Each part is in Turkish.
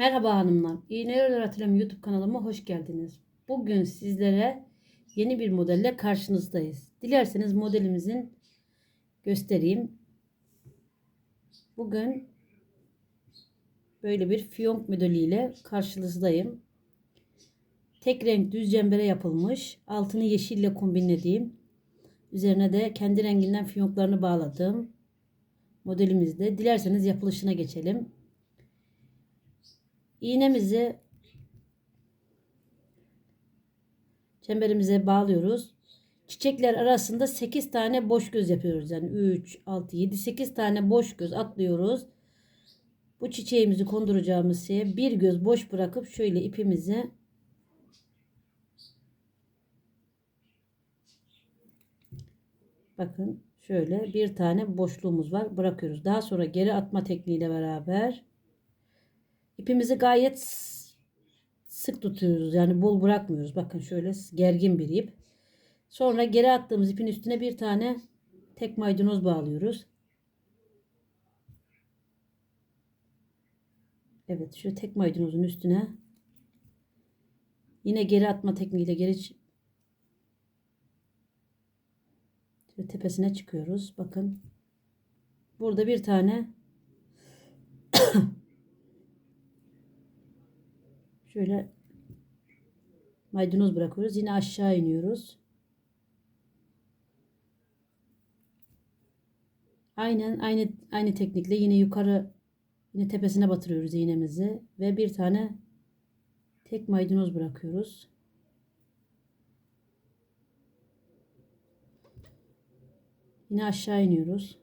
Merhaba hanımlar. İğneler Öğretilen YouTube kanalıma hoş geldiniz. Bugün sizlere yeni bir modelle karşınızdayız. Dilerseniz modelimizin göstereyim. Bugün böyle bir fiyonk modeliyle karşınızdayım. Tek renk düz cembere yapılmış. Altını yeşille kombinlediğim. Üzerine de kendi renginden fiyonklarını bağladığım modelimizde. Dilerseniz yapılışına geçelim. İğnemizi çemberimize bağlıyoruz. Çiçekler arasında 8 tane boş göz yapıyoruz. Yani 3, 6, 7, 8 tane boş göz atlıyoruz. Bu çiçeğimizi konduracağımız şeye bir göz boş bırakıp şöyle ipimizi bakın şöyle bir tane boşluğumuz var bırakıyoruz. Daha sonra geri atma tekniğiyle beraber İpimizi gayet sık tutuyoruz. Yani bol bırakmıyoruz. Bakın şöyle gergin bir ip. Sonra geri attığımız ipin üstüne bir tane tek maydanoz bağlıyoruz. Evet şu tek maydanozun üstüne yine geri atma tekniğiyle geri şöyle tepesine çıkıyoruz. Bakın burada bir tane Şöyle maydanoz bırakıyoruz. Yine aşağı iniyoruz. Aynen aynı aynı teknikle yine yukarı yine tepesine batırıyoruz iğnemizi ve bir tane tek maydanoz bırakıyoruz. Yine aşağı iniyoruz.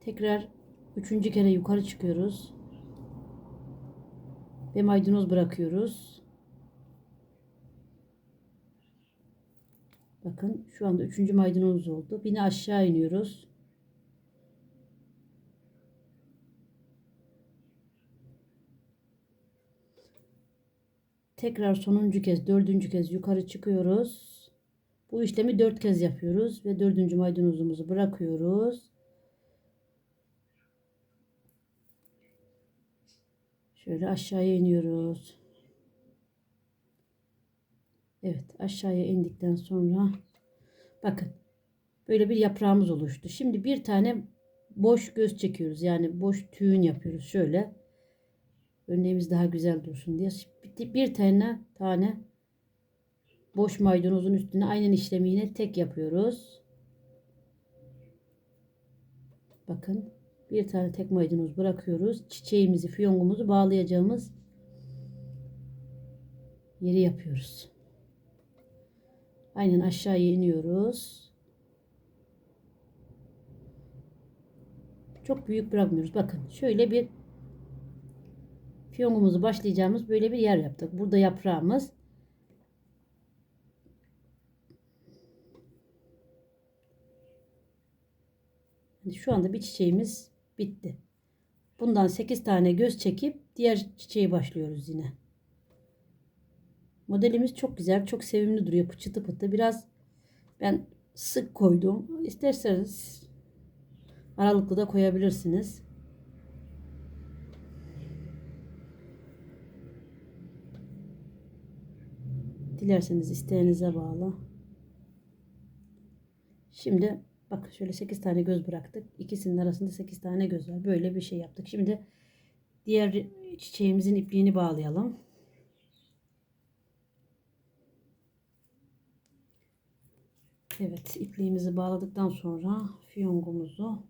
Tekrar Üçüncü kere yukarı çıkıyoruz. Ve maydanoz bırakıyoruz. Bakın şu anda üçüncü maydanoz oldu. Yine aşağı iniyoruz. Tekrar sonuncu kez, dördüncü kez yukarı çıkıyoruz. Bu işlemi dört kez yapıyoruz ve dördüncü maydanozumuzu bırakıyoruz. Şöyle aşağıya iniyoruz. Evet aşağıya indikten sonra bakın böyle bir yaprağımız oluştu. Şimdi bir tane boş göz çekiyoruz. Yani boş tüyün yapıyoruz. Şöyle örneğimiz daha güzel dursun diye bir tane tane boş maydanozun üstüne aynen işlemi yine tek yapıyoruz. Bakın bir tane tek maydanoz bırakıyoruz. Çiçeğimizi, fiyongumuzu bağlayacağımız yeri yapıyoruz. Aynen aşağıya iniyoruz. Çok büyük bırakmıyoruz. Bakın şöyle bir fiyongumuzu başlayacağımız böyle bir yer yaptık. Burada yaprağımız. Şu anda bir çiçeğimiz Bitti. Bundan 8 tane göz çekip diğer çiçeği başlıyoruz yine. Modelimiz çok güzel, çok sevimli duruyor. Pıçıtı pıtı. Biraz ben sık koydum. İsterseniz aralıklı da koyabilirsiniz. Dilerseniz isteğinize bağlı. Şimdi Bak şöyle 8 tane göz bıraktık. İkisinin arasında 8 tane göz var. Böyle bir şey yaptık. Şimdi diğer çiçeğimizin ipliğini bağlayalım. Evet ipliğimizi bağladıktan sonra fiyongumuzu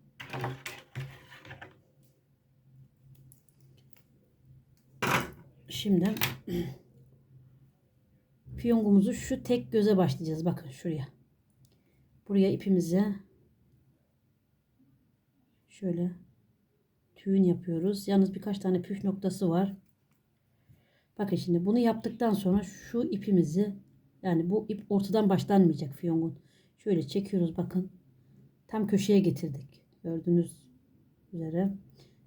şimdi fiyongumuzu şu tek göze başlayacağız. Bakın şuraya. Buraya ipimizi şöyle tüyün yapıyoruz. Yalnız birkaç tane püf noktası var. Bakın şimdi bunu yaptıktan sonra şu ipimizi yani bu ip ortadan başlanmayacak fiyongun. Şöyle çekiyoruz bakın. Tam köşeye getirdik. Gördüğünüz üzere.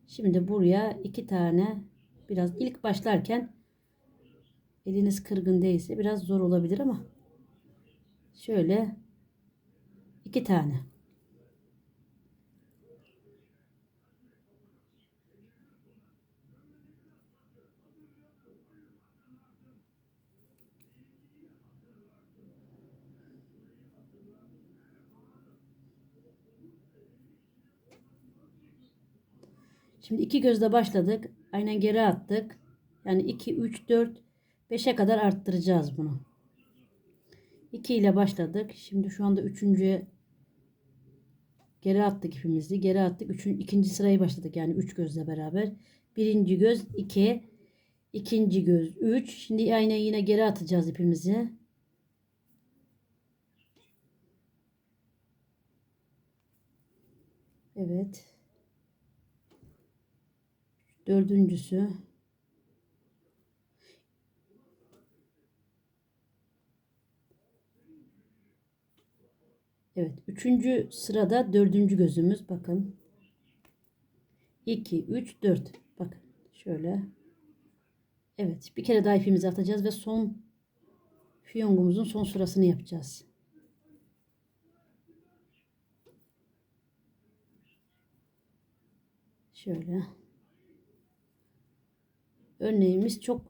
Şimdi buraya iki tane biraz ilk başlarken eliniz kırgın değilse biraz zor olabilir ama şöyle iki tane Şimdi iki gözle başladık. Aynen geri attık. Yani 2, 3, 4, 5'e kadar arttıracağız bunu. 2 ile başladık. Şimdi şu anda üçüncüye geri attık ipimizi. Geri attık. Üçün, sırayı başladık. Yani 3 gözle beraber. Birinci göz 2. ikinci göz 3. Şimdi aynen yine geri atacağız ipimizi. Evet. Dördüncüsü. Evet. Üçüncü sırada dördüncü gözümüz. Bakın. 2, 3, 4. Bakın. Şöyle. Evet. Bir kere daha ipimizi atacağız ve son fiyongumuzun son sırasını yapacağız. Şöyle. Örneğimiz çok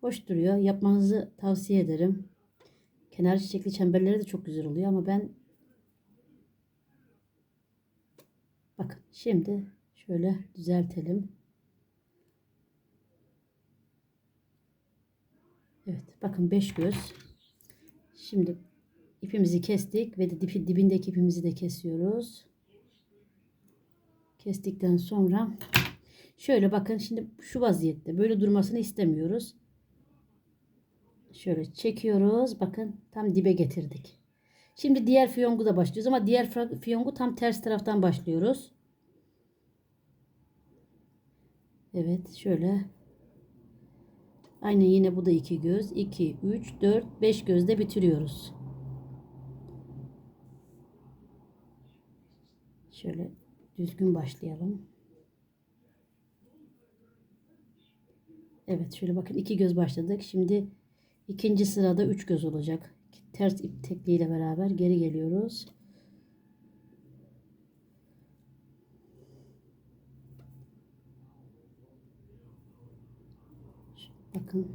hoş duruyor. Yapmanızı tavsiye ederim. Kenar çiçekli çemberleri de çok güzel oluyor ama ben bakın şimdi şöyle düzeltelim. Evet bakın 5 göz. Şimdi ipimizi kestik ve de dibi, dibindeki ipimizi de kesiyoruz. Kestikten sonra şöyle bakın şimdi şu vaziyette böyle durmasını istemiyoruz. Şöyle çekiyoruz. Bakın tam dibe getirdik. Şimdi diğer fiyongu da başlıyoruz ama diğer fiyongu tam ters taraftan başlıyoruz. Evet şöyle. Aynen yine bu da iki göz. 2, 3, 4, 5 gözde bitiriyoruz. Şöyle düzgün başlayalım. Evet şöyle bakın iki göz başladık. Şimdi ikinci sırada üç göz olacak. Ters ip tekliğiyle beraber geri geliyoruz. Bakın.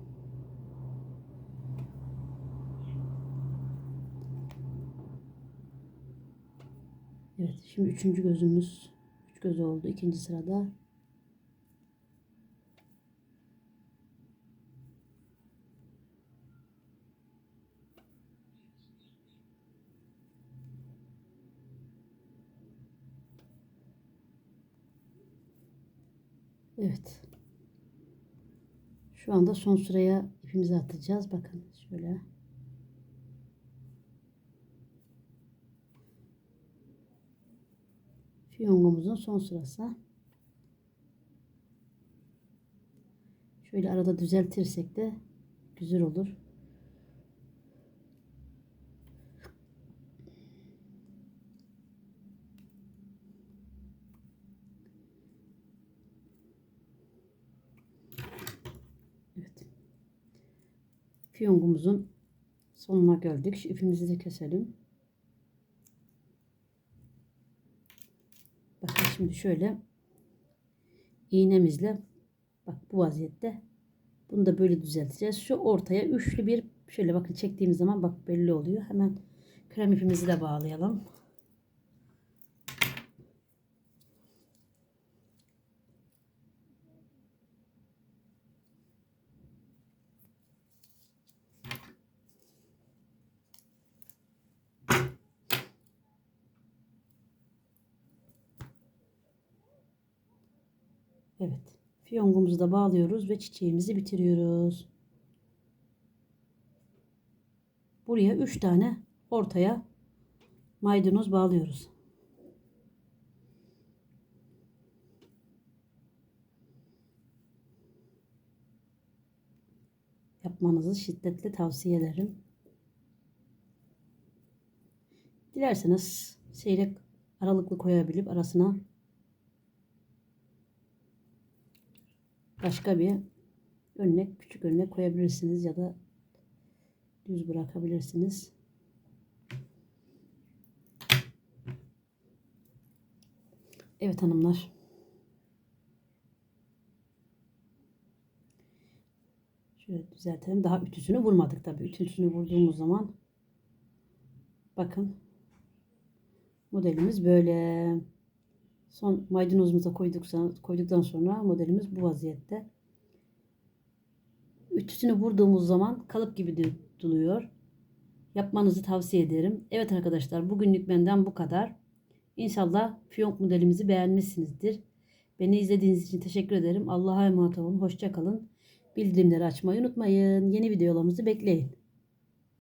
Evet şimdi üçüncü gözümüz üç göz oldu ikinci sırada. Evet. Şu anda son sıraya ipimizi atacağız. Bakın şöyle. Fiyongumuzun son sırası. Şöyle arada düzeltirsek de güzel olur. Evet. Fiyongumuzun sonuna geldik. Şu ipimizi de keselim. Bakın şimdi şöyle iğnemizle bak bu vaziyette bunu da böyle düzelteceğiz. Şu ortaya üçlü bir şöyle bakın çektiğimiz zaman bak belli oluyor. Hemen krem ipimizi de bağlayalım. Evet. Fiyongumuzu da bağlıyoruz ve çiçeğimizi bitiriyoruz. Buraya 3 tane ortaya maydanoz bağlıyoruz. Yapmanızı şiddetle tavsiye ederim. Dilerseniz seyrek aralıklı koyabilip arasına başka bir örnek, küçük örnek koyabilirsiniz ya da düz bırakabilirsiniz. Evet hanımlar. Şöyle düzeltelim. Daha ütüsünü vurmadık tabii. Ütüsünü vurduğumuz zaman bakın modelimiz böyle. Son maydanozumuza koyduktan, koyduktan sonra modelimiz bu vaziyette. Ütüsünü vurduğumuz zaman kalıp gibi de duruyor. Yapmanızı tavsiye ederim. Evet arkadaşlar bugünlük benden bu kadar. İnşallah fiyonk modelimizi beğenmişsinizdir. Beni izlediğiniz için teşekkür ederim. Allah'a emanet olun. Hoşça kalın. Bildirimleri açmayı unutmayın. Yeni videolarımızı bekleyin.